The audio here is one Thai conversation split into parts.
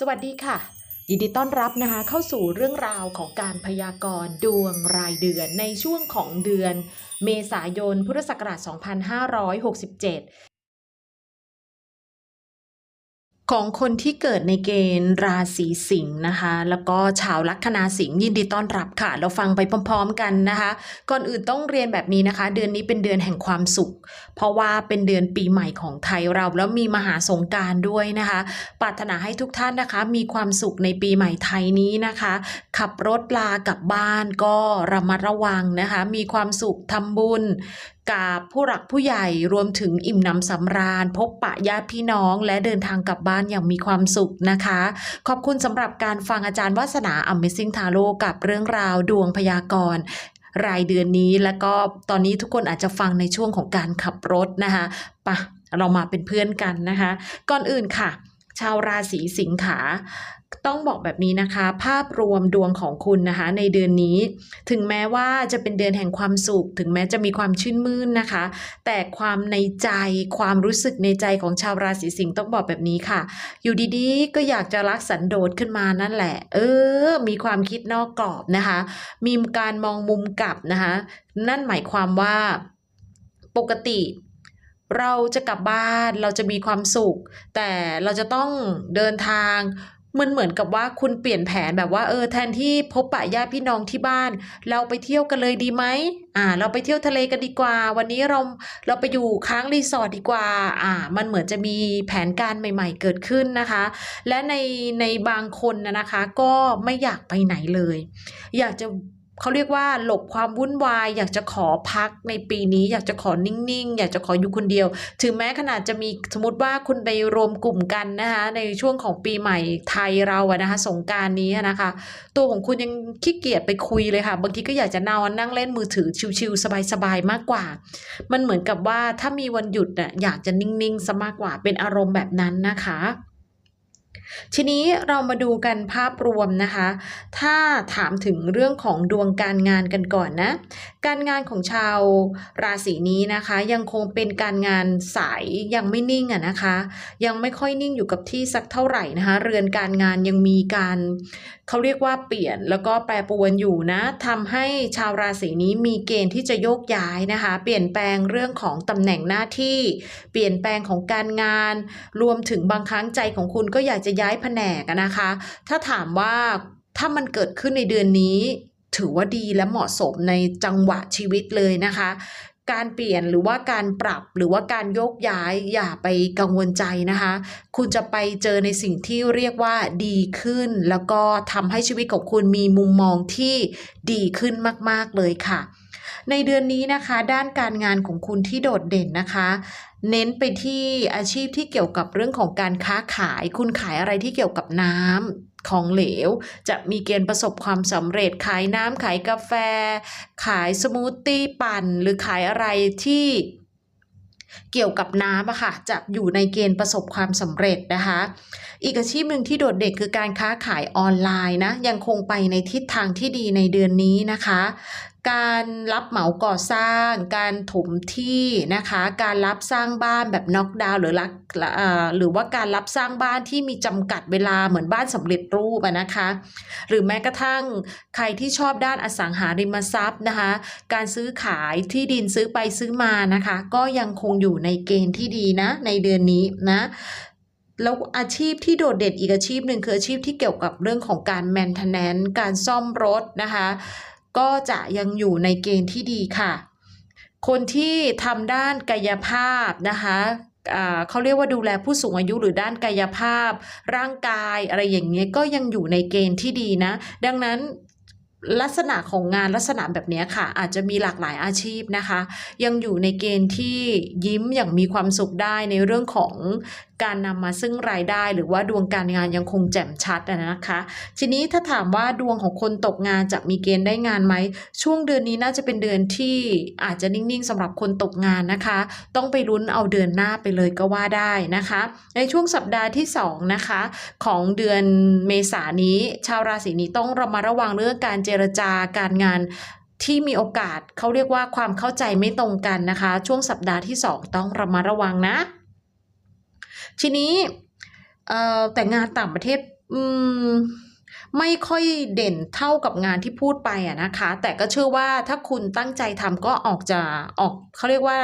สวัสดีค่ะ ยินดีต้อนรับนะคะ เข้าสู่เรื่องราวของการพยากรณ์ดวงรายเดือนในช่วงของเดือน เมษายนพุทธศักราช 2567 ของคนที่เกิดในเกณฑ์ราศีสิงห์นะคะ แล้วก็ชาวลัคนาสิงห์ยินดีต้อนรับค่ะ เราฟังไปพร้อม ๆ กันนะคะ ก่อนอื่นต้องเรียนแบบนี้นะคะ เดือนนี้เป็นเดือนแห่งความสุข เพราะว่าเป็นเดือนปีใหม่ของไทยเราแล้วมีมหาสงการด้วยนะคะปรารถนาให้ทุกท่านนะคะ มีความสุขในปีใหม่ไทยนี้นะคะ ขับรถลากลับบ้านก็ระมัดระวังนะคะ มีความสุขทำบุญ กับผู้หลักผู้ใหญ่รวมถึงอิ่มหนำสำราญ พบปะญาติพี่น้อง และเดินทางกลับบ้านอย่างมีความสุขนะคะ ขอบคุณสำหรับการฟังอาจารย์วาสนา Amazing Tarot กับเรื่องราวดวงพยากรณ์รายเดือนนี้แล้วก็ตอนนี้ทุกคนอาจจะฟังในช่วงของการขับรถนะคะปะเรามาเป็นเพื่อนกันนะคะ ก่อนอื่นค่ะ ชาวราศีสิงขา ต้องบอกแบบนี้นะคะ ภาพรวมดวงของคุณนะคะ ในเดือนนี้ ถึงแม้ว่าจะเป็นเดือนแห่งความสุข ถึงแม้จะมีความชื่นมื่นนะคะ แต่ความในใจความรู้สึกในใจของชาวราศีสิงห์ต้องบอกแบบนี้ค่ะ อยู่ดีๆ ก็อยากจะรักสันโดษขึ้นมานั่นแหละ เออ มีความคิดนอกกรอบนะคะ มีการมองมุมกลับนะคะ นั่นหมายความว่าปกติเราจะกลับบ้านเราจะมีความสุข แต่เราจะต้องเดินทาง มันเหมือนกับว่าคุณเปลี่ยนแผนแบบว่าเออแทนที่พบปะญาติพี่น้องที่บ้าน เราไปเที่ยวกันเลยดีไหมอ่า เราไปเที่ยวทะเลกันดีกว่า วันนี้เราเราไปอยู่ค้างรีสอร์ทดีกว่า อ่า มันเหมือนจะมีแผนการใหม่ ๆ เกิดขึ้นนะคะ และในในบางคนนะคะ ก็ไม่อยากไปไหนเลย อยากจะ เขาเรียกว่าหลบความวุ่นวาย อยากจะขอพักในปีนี้อยากจะขอนิ่งๆ อยากจะขออยู่คนเดียว ถึงแม้ขนาดจะมีสมมติว่าคุณไปรวมกลุ่มกันนะคะในช่วงของปีใหม่ไทยเราอะนะคะสงการนี้นะคะ ตัวของคุณยังขี้เกียจไปคุยเลยค่ะ บางทีก็อยากจะนอนนั่งเล่นมือถือชิวๆสบายๆมากกว่า มันเหมือนกับว่าถ้ามีวันหยุดน่ะอยากจะนิ่งๆซะมากกว่าเป็นอารมณ์แบบนั้นนะคะ ทีนี้เรามาดูกันภาพรวมนะคะ ถ้าถามถึงเรื่องของดวงการงานกันก่อนนะ การงานของชาวราศีนี้นะคะ ยังคงเป็นการงานสายยังไม่นิ่งอะนะคะ ยังไม่ค่อยนิ่งอยู่กับที่สักเท่าไหร่นะคะ เรือนการงานยังมีการเขาเรียกว่าเปลี่ยนแล้วก็แปรปรวนอยู่นะทำให้ชาวราศีนี้มีเกณฑ์ที่จะโยกย้ายนะคะ เปลี่ยนแปลงเรื่องของตำแหน่งหน้าที่ เปลี่ยนแปลงของการงาน รวมถึงบางครั้งใจของคุณก็อยากจะย้ายแผนกนะคะ ถ้าถามว่าถ้ามันเกิดขึ้นในเดือนนี้ ถือว่าดีและเหมาะสมในจังหวะชีวิตเลยนะคะ การเปลี่ยนหรือว่าการปรับหรือว่าการโยกย้ายอย่าไปกังวลใจนะคะ คุณจะไปเจอในสิ่งที่เรียกว่าดีขึ้น แล้วก็ทำให้ชีวิตของคุณมีมุมมองที่ดีขึ้นมาก ๆ เลยค่ะในเดือนนี้นะคะด้านการงานของคุณที่โดดเด่นนะคะ เน้นไปที่อาชีพที่เกี่ยวกับเรื่องของการค้าขาย คุณขายอะไรที่เกี่ยวกับน้ำของเหลว จะมีเกณฑ์ประสบความสำเร็จขายน้ำขายกาแฟ ขายสมูทตี้ปั่น หรือขายอะไรที่เกี่ยวกับน้ำอะค่ะจะอยู่ในเกณฑ์ประสบความสำเร็จนะคะ อีกอาชีพหนึ่งที่โดดเด่นคือการค้าขายออนไลน์นะยังคงไปในทิศทางที่ดีในเดือนนี้นะคะ การรับเหมาก่อสร้าง การถมที่นะคะ การรับสร้างบ้านแบบน็อกดาวน์หรือรักหรือว่าการรับสร้างบ้านที่มีจำกัดเวลาเหมือนบ้านสำเร็จรูปนะคะ หรือแม้กระทั่งใครที่ชอบด้านอสังหาริมทรัพย์นะคะ การซื้อขายที่ดินซื้อไปซื้อมานะคะ ก็ยังคงอยู่ในเกณฑ์ที่ดีนะ ในเดือนนี้นะแล้วอาชีพที่โดดเด่นอีกอาชีพหนึ่งคืออาชีพที่เกี่ยวกับเรื่องของการ maintenance การซ่อมรถนะคะ ก็จะยังอยู่ในเกณฑ์ที่ดีค่ะ คนที่ทำด้านกายภาพนะคะเขาเรียกว่าดูแลผู้สูงอายุหรือด้านกายภาพ ร่างกายอะไรอย่างเงี้ยก็ยังอยู่ในเกณฑ์ที่ดีนะ ดังนั้น ลักษณะของงานลักษณะแบบนี้ค่ะ อาจจะมีหลากหลายอาชีพนะคะ ยังอยู่ในเกณฑ์ที่ยิ้มอย่างมีความสุขได้ในเรื่องของการนำมาซึ่งรายได้ หรือว่าดวงการงานยังคงแจ่มชัดนะคะ ทีนี้ถ้าถามว่าดวงของคนตกงานจะมีเกณฑ์ได้งานไหม ช่วงเดือนนี้น่าจะเป็นเดือนที่อาจจะนิ่งๆสำหรับคนตกงานนะคะ ต้องไปลุ้นเอาเดือนหน้าไปเลยก็ว่าได้นะคะ ในช่วงสัปดาห์ที่2นะคะของเดือนเมษานนี้ ชาวราศีนี้ต้องระมัดระวังเรื่องการเจรจาการงานที่มีโอกาสเขาเรียกว่าความเข้าใจไม่ตรงกันนะคะ ช่วงสัปดาห์ที่ 2 ต้องระมัดระวังนะ ทีนี้แต่งานต่างประเทศมไม่ค่อยเด่นเท่ากับงานที่พูดไปอะนะคะ แต่ก็เชื่อว่าถ้าคุณตั้งใจทำก็ออกจะออกเขาเรียกว่า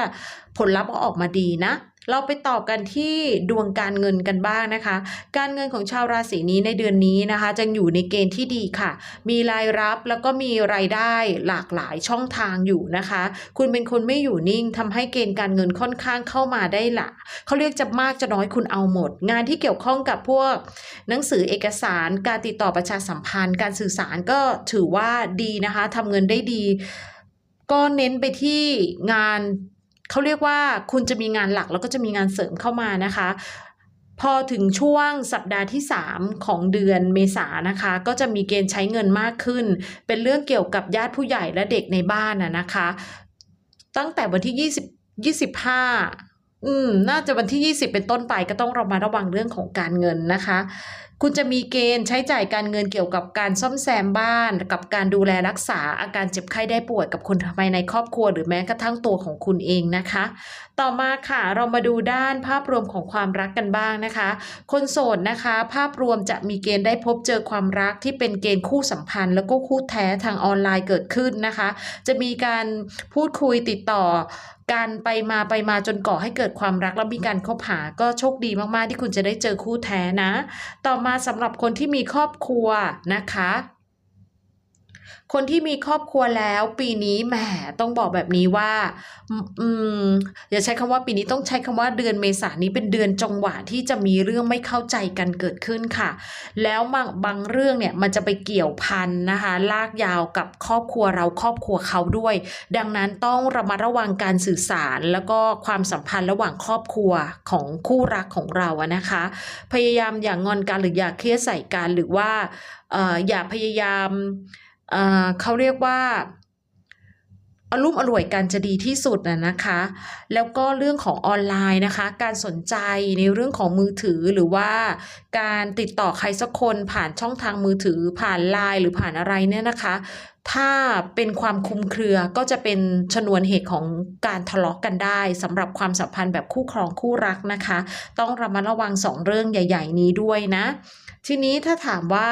ผลลัพธ์ก็ออกมาดีนะเราไปต่อกันที่ดวงการเงินกันบ้างนะคะ การเงินของชาวราศีนี้ในเดือนนี้นะคะจะอยู่ในเกณฑ์ที่ดีค่ะ มีรายรับแล้วก็มีรายได้หลากหลายช่องทางอยู่นะคะ คุณเป็นคนไม่อยู่นิ่งทำให้เกณฑ์การเงินค่อนข้างเข้ามาได้ละเขาเรียกจะมากจะน้อยคุณเอาหมด งานที่เกี่ยวข้องกับพวก หนังสือเอกสาร การติดต่อประชาสัมพันธ์ การสื่อสารก็ถือว่าดีนะคะทำเงินได้ดี ก็เน้นไปที่งาน เขาเรียกว่าคุณจะมีงานหลักแล้วก็จะมีงานเสริมเข้ามานะคะ พอถึงช่วงสัปดาห์ที่ 3 ของเดือนเมษานะคะ ก็จะมีเกณฑ์ใช้เงินมากขึ้น เป็นเรื่องเกี่ยวกับญาติผู้ใหญ่และเด็กในบ้านนะนะคะ ตั้งแต่วันที่ 20 25อืม น่าจะวันที่ 20 เป็นต้นไปก็ต้องเรามาระวังเรื่องของการเงินนะคะ คุณจะมีเกณฑ์ใช้จ่ายการเงินเกี่ยวกับการซ่อมแซมบ้าน กับการดูแลรักษาอาการเจ็บไข้ได้ป่วยกับคนภายในครอบครัว หรือแม้กระทั่งตัวของคุณเองนะคะ ต่อมาค่ะเรามาดูด้านภาพรวมของความรักกันบ้างนะคะ คนโสดนะคะ ภาพรวมจะมีเกณฑ์ได้พบเจอความรักที่เป็นเกณฑ์คู่สัมพันธ์ แล้วก็คู่แท้ทางออนไลน์เกิดขึ้นนะคะ จะมีการพูดคุยติดต่อการไปมาไปมาจนก่อให้เกิดความรักแล้วมีการคบหาก็โชคดีมากๆที่คุณจะได้เจอคู่แท้นะ ต่อมาสำหรับคนที่มีครอบครัวนะคะ คนที่มีครอบครัวแล้วปีนี้แหมต้องบอกแบบนี้ว่าอืมอย่าใช้คำว่าปีนี้ต้องใช้คำว่าเดือนเมษานี้เป็นเดือนจังหวะที่จะมีเรื่องไม่เข้าใจกันเกิดขึ้นค่ะ แล้วบางบางเรื่องเนี่ยมันจะไปเกี่ยวพันนะคะลากยาวกับครอบครัวเราครอบครัวเขาด้วย ดังนั้นต้องระมัดระวังการสื่อสาร แล้วก็ความสัมพันธ์ระหว่างครอบครัวของคู่รักของเราอะนะคะ พยายามอย่างงอนกันหรืออย่าเครียดใส่กันหรือว่าอย่าพยายาม เขาเรียกว่าอารมณ์อร่วยกันจะดีที่สุดนะนะคะ แล้วก็เรื่องของออนไลน์นะคะ การสนใจในเรื่องของมือถือหรือว่าการติดต่อใครสักคนผ่านช่องทางมือถือผ่านไลน์หรือผ่านอะไรเนี่ยนะคะ ถ้าเป็นความคุมเครือก็จะเป็นชนวนเหตุของการทะเลาะกกันได้สำหรับความสัมพันธ์แบบคู่ครองคู่รักนะคะ ต้องระมัดระวังสองเรื่องใหญ่ ๆ นี้ด้วยนะ ทีนี้ถ้าถามว่า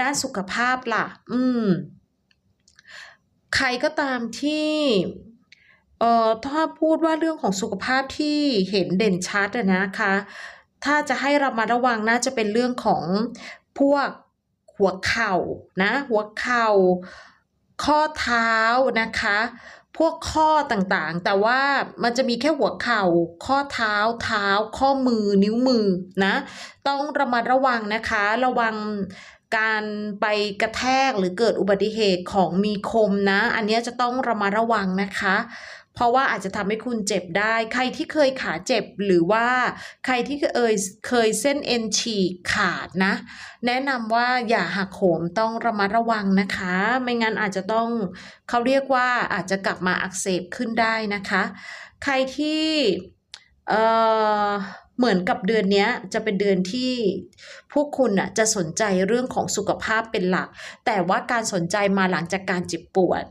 ด้านสุขภาพล่ะ อืม ใครก็ตามที่เอ่อถ้าพูดว่าเรื่องของสุขภาพที่เห็นเด่นชัดอะนะคะ ถ้าจะให้เระมัดระวังน่าจะเป็นเรื่องของพวกหัวเข่านะหัวเข่าข้อเท้านะคะ พวกข้อต่างๆ แต่ว่ามันจะมีแค่หัวเข่า ข้อเท้าเท้า ข้อมือนิ้วมือนะ ต้องระมัดระวังนะคะ ระวัง การไปกระแทกหรือเกิดอุบัติเหตุของมีคมนะ อันนี้จะต้องระมัดระวังนะคะ เพราะว่าอาจจะทำให้คุณเจ็บได้ ใครที่เคยขาเจ็บหรือว่าใครที่เอยเคยเส้นเอ็นฉีกขาดนะ แนะนำว่าอย่าหักโหมต้องระมัดระวังนะคะ ไม่งั้นอาจจะต้องเขาเรียกว่าอาจจะกลับมาอักเสบขึ้นได้นะคะ ใครที่เอ่อ เหมือนกับเดือนนี้จะเป็นเดือนที่พวกคุณน่ะจะสนใจเรื่องของสุขภาพเป็นหลัก แต่ว่าการสนใจมาหลังจากการเจ็บปวด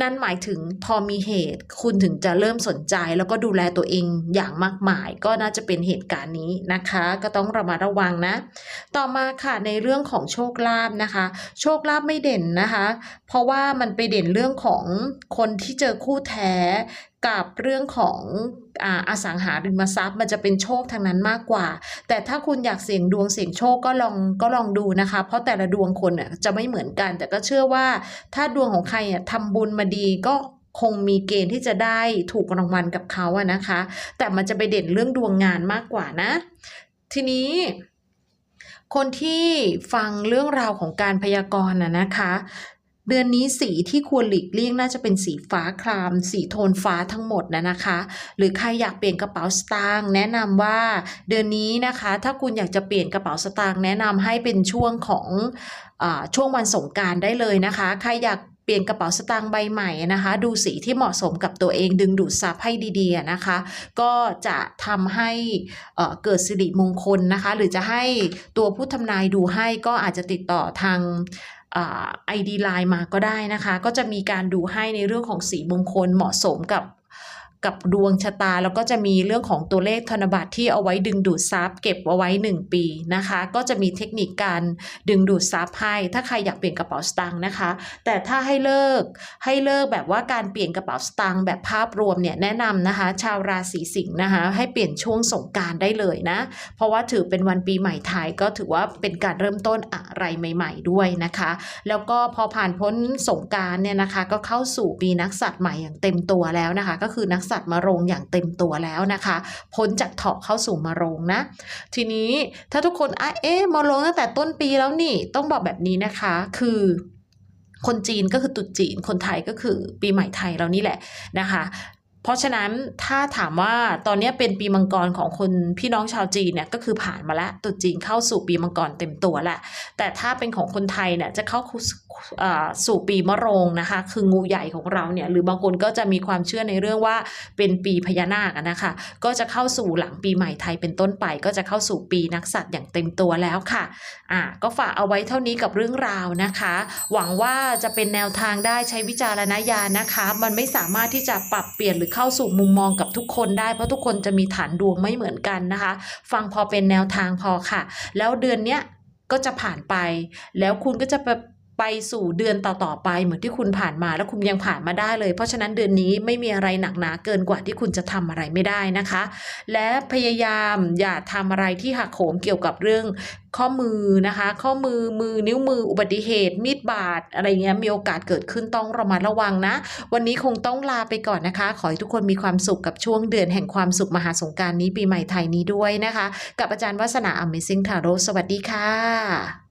นั่นหมายถึงพอมีเหตุคุณถึงจะเริ่มสนใจแล้วก็ดูแลตัวเองอย่างมากมาย ก็น่าจะเป็นเหตุการณ์นี้นะคะ ก็ต้องระมัดระวังนะ ต่อมาค่ะในเรื่องของโชคลาภนะคะ โชคลาภไม่เด่นนะคะ เพราะว่ามันไปเด่นเรื่องของคนที่เจอคู่แท้ กับเรื่องของอาอสังหาริมทรัพย์ มันจะเป็นโชคทางนั้นมากกว่า แต่ถ้าคุณอยากเสี่ยงดวงเสี่ยงโชคก็ลองก็ลองดูนะคะ เพราะแต่ละดวงคนน่ะจะไม่เหมือนกัน แต่ก็เชื่อว่าถ้าดวงของใครอะทำบุญมาดีก็คงมีเกณฑ์ที่จะได้ถูกรางวัลกับเขาอะนะคะ แต่มันจะไปเด่นเรื่องดวงงานมากกว่านะ ทีนี้คนที่ฟังเรื่องราวของการพยากรณ์น่ะนะคะ เดือนนี้สีที่ควรหลีกเลี่ยงน่าจะเป็นสีฟ้าคราม สีโทนฟ้าทั้งหมดนะนะคะ หรือใครอยากเปลี่ยนกระเป๋าสตางค์แนะนำว่า เดือนนี้นะคะ ถ้าคุณอยากจะเปลี่ยนกระเป๋าสตางค์แนะนำให้เป็นช่วงของอช่วงวันสงการได้เลยนะคะ ใครอยากเปลี่ยนกระเป๋าสตางค์ใบใหม่นะคะ ดูสีที่เหมาะสมกับตัวเองดึงดูดซับให้ดีๆนะคะ ก็จะทำให้เอ่อเกิดสิริมงคลนะคะ หรือจะให้ตัวผู้ทำนายดูให้ก็อาจจะติดต่อทาง ไอดีไลน์มาก็ได้นะคะ ก็จะมีการดูให้ในเรื่องของสีมงคลเหมาะสมกับ กับดวงชะตา แล้วก็จะมีเรื่องของตัวเลขธนบัตรที่เอาไว้ดึงดูดทรัพย์เก็บเอาไว้ 1 ปีนะคะ ก็จะมีเทคนิคการดึงดูดทรัพย์ให้ ถ้าใครอยากเปลี่ยนกระเป๋าสตางค์นะคะ แต่ถ้าให้เลิกให้เลิกแบบว่าการเปลี่ยนกระเป๋าสตางค์แบบภาพรวมเนี่ยแนะนำนะคะ ชาวราศีสิงห์นะคะ ให้เปลี่ยนช่วงสงการได้เลยนะ เพราะว่าถือเป็นวันปีใหม่ไทยก็ถือว่าเป็นการเริ่มต้นอะไรใหม่ ๆ ด้วยนะคะ แล้วก็พอผ่านพ้นสงการเนี่ยนะคะ ก็เข้าสู่ปีนักสัตว์ใหม่อย่างเต็มตัวแล้วนะคะ ก็คือนักสัตว์มะโรงอย่างเต็มตัวแล้วนะคะ พ้นจากเถาะเข้าสู่มะโรงนะ ทีนี้ถ้าทุกคนอะเอ๊ะมะโรงตั้งแต่ต้นปีแล้วนี่ต้องบอกแบบนี้นะคะ คือคนจีนก็คือตุดจีน คนไทยก็คือปีใหม่ไทยเรานี่แหละนะคะ เพราะฉะนั้นถ้าถามว่าตอนนี้เป็นปีมังกรของคนพี่น้องชาวจีนเนี่ยก็คือผ่านมาแล้วตรุษจีนเข้าสู่ปีมังกรเต็มตัวแหละแต่ถ้าเป็นของคนไทยเนี่ยจะเข้าสู่ปีมะโรงนะคะ คืองูใหญ่ของเราเนี่ยหรือบางคนก็จะมีความเชื่อในเรื่องว่าเป็นปีพญานาคนะคะ ก็จะเข้าสู่หลังปีใหม่ไทยเป็นต้นไป ก็จะเข้าสู่ปีนักสัตว์อย่างเต็มตัวแล้วค่ะอ่าก็ฝากเอาไว้เท่านี้กับเรื่องราวนะคะ หวังว่าจะเป็นแนวทางได้ใช้วิจารณญาณนะคะ มันไม่สามารถที่จะปรับเปลี่ยนหรือเข้าสู่มุมมองกับทุกคนได้ เพราะทุกคนจะมีฐานดวงไม่เหมือนกันนะคะ ฟังพอเป็นแนวทางพอค่ะ แล้วเดือนเนี้ยก็จะผ่านไป แล้วคุณก็จะ ไปสู่เดือนต่อๆไปเหมือนที่คุณผ่านมาแล้วคุณยังผ่านมาได้เลย เพราะฉะนั้นเดือนนี้ไม่มีอะไรหนักหนาเกินกว่าที่คุณจะทำอะไรไม่ได้นะคะ และพยายามอย่าทำอะไรที่หักโหมเกี่ยวกับเรื่องข้อมือนะคะ ข้อมือมือนิ้วมืออุบัติเหตุมีดบาดอะไรเงี้ยมีโอกาสเกิดขึ้นต้องระมัดระวังนะ วันนี้คงต้องลาไปก่อนนะคะ ขอให้ทุกคนมีความสุขกับช่วงเดือนแห่งความสุขมหาสงการนี้ปีใหม่ไทยนี้ด้วยนะคะ กับอาจารย์วัฒนา Amazing Tarot สวัสดีค่ะ